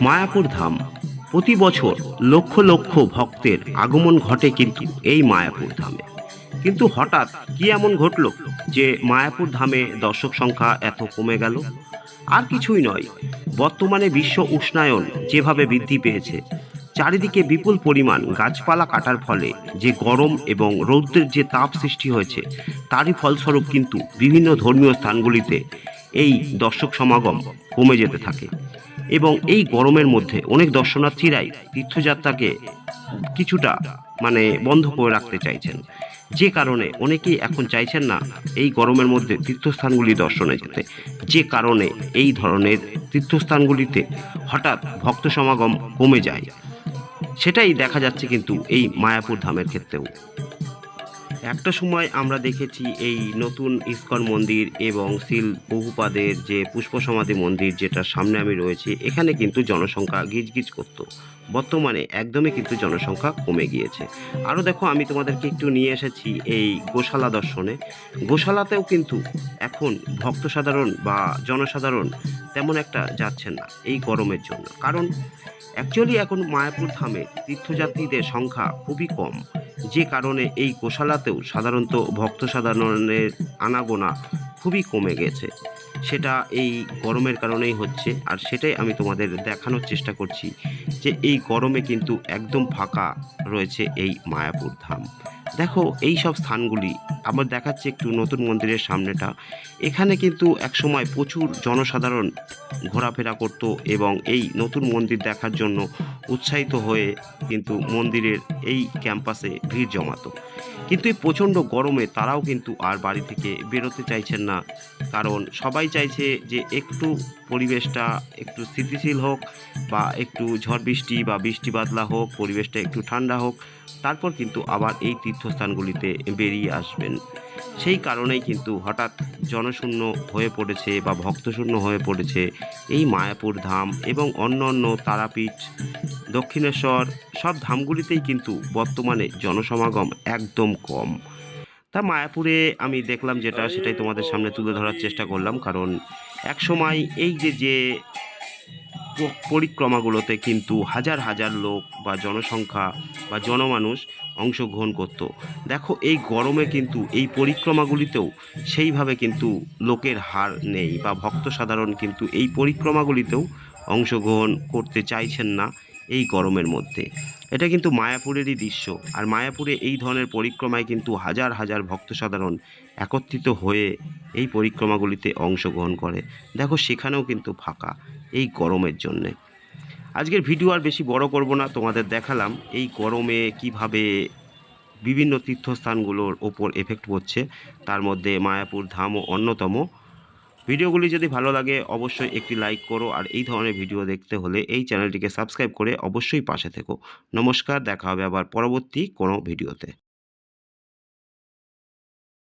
মায়াপুর ধাম। প্রতি বছর লক্ষ লক্ষ ভক্তের আগমন ঘটে কিন্তু এই মায়াপুর ধামে। কিন্তু হঠাৎ কি এমন ঘটলো যে মায়াপুর ধামে দর্শক সংখ্যা এত কমে গেল? আর কিছুই নয়, বর্তমানে বিশ্ব উষ্ণায়ন যেভাবে বৃদ্ধি পেয়েছে, চারিদিকে বিপুল পরিমাণ গাছপালা কাটার ফলে যে গরম এবং রৌদ্রের যে তাপ সৃষ্টি হয়েছে, তারই ফলস্বরূপ কিন্তু বিভিন্ন ধর্মীয় স্থানগুলিতে এই দর্শক সমাগম কমে যেতে থাকে। এবং এই গরমের মধ্যে অনেক দর্শনার্থীরাই তীর্থযাত্রাকে কিছুটা মানে বন্ধ করে রাখতে চাইছেন। যে কারণে অনেকেই এখন চাইছেন না এই গরমের মধ্যে তীর্থস্থানগুলি দর্শনে যেতে। যে কারণে এই ধরনের তীর্থস্থানগুলিতে হঠাৎ ভক্ত সমাগম কমে যায়। সেটাই দেখা যাচ্ছে কিন্তু এই মায়াপুর ধামের ক্ষেত্রেও। একটা সময় আমরা দেখেছি এই নতুন ইস্কন মন্দির এবং শিল বহুপাদের যে পুষ্প সমাধি মন্দির যেটা সামনে আমি রয়েছি, এখানে কিন্তু জনসংখ্যা গিজগিজ করতো। বর্তমানে একদমই কিন্তু জনসংখ্যা কমে গিয়েছে। আরও দেখো, আমি তোমাদেরকে একটু নিয়ে এসেছি এই গোশালা দর্শনে। গোশালাতেও কিন্তু এখন ভক্ত সাধারণ বা জনসাধারণ তেমন একটা যাচ্ছেন না এই গরমের জন্য। কারণ অ্যাকচুয়ালি এখন মায়াপুর ধামে তীর্থযাত্রীদের সংখ্যা খুবই কম। যে কারণে এই গোশালাতেও সাধারণত ভক্ত সাধারণের আনাগোনা খুবই কমে গেছে। সেটা এই গরমের কারণেই হচ্ছে। আর সেটাই আমি তোমাদের দেখানোর চেষ্টা করছি যে এই গরমে কিন্তু একদম ফাঁকা রয়েছে এই মায়াপুর ধাম। দেখো, এই সব স্থানগুলি আমার দেখাচ্ছে একটু নতুন মন্দিরের সামনেটা। এখানে কিন্তু একসময় প্রচুর জনসাধারণ ঘোরাফেরা করত এবং এই নতুন মন্দির দেখার জন্য উৎসাহিত হয়ে কিন্তু মন্দিরের এই ক্যাম্পাসে ভিড় জমাতো। কিন্তু এই প্রচণ্ড গরমে তারাও কিন্তু আর বাড়ি থেকে বেরোতে চাইছেন না। কারণ সবাই চাইছে যে একটু পরিবেশটা একটু স্থিতিশীল হোক বা একটু ঝড় বৃষ্টি বা বৃষ্টি বাদলা হোক, পরিবেশটা একটু ঠান্ডা হোক, তারপর কিন্তু আবার এই তীর্থস্থানগুলিতে বেরিয়ে আসবেন। সেই কারণেই কিন্তু হঠাৎ জনশূন্য হয়ে পড়েছে বা ভক্তশূন্য হয়ে পড়েছে এই মায়াপুর ধাম এবং অন্য অন্য তারাপীঠ, দক্ষিণেশ্বর, সব ধামগুলিতেই কিন্তু বর্তমানে জনসমাগম একদম কম। তা মায়াপুরে আমি দেখলাম যেটা, সেটাই তোমাদের সামনে তুলে ধরার চেষ্টা করলাম। কারণ এক সময় এই যে যে পরিক্রমাগুলোতে কিন্তু হাজার হাজার লোক বা জনসংখ্যা বা জনমানুষ অংশগ্রহণ করত। দেখো, এই গরমে কিন্তু এই পরিক্রমাগুলিতেও সেইভাবে কিন্তু লোকের হার নেই বা ভক্ত সাধারণ কিন্তু এই পরিক্রমাগুলিতেও অংশগ্রহণ করতে চাইছেন না। এই গরমের মধ্যে। এটা কিন্তু মায়াপুরেরই দৃশ্য। আর মায়াপুরে এই ধরনের পরিক্রমায় কিন্তু হাজার হাজার ভক্ত সাধারণ একত্রিত হয়ে এই পরিক্রমাগুলিতে অংশগ্রহণ করে। দেখো সেখানেও কিন্তু ফাঁকা এই গরমের জন্যে। আজকের ভিডিও আর বেশি বড় করব না, তোমাদের দেখালাম এই গরমে কীভাবে বিভিন্ন তীর্থস্থানগুলোর ওপর এফেক্ট পড়ছে। তার মধ্যে মায়াপুর ধামও অন্যতম। ভিডিওগুলি যদি ভালো লাগে, অবশ্যই একটি লাইক করো আর এই ধরনের ভিডিও দেখতে হলে এই চ্যানেলটিকে সাবস্ক্রাইব করে অবশ্যই পাশে থেকো। নমস্কার, দেখা হবে আবার পরবর্তী কোনো ভিডিওতে।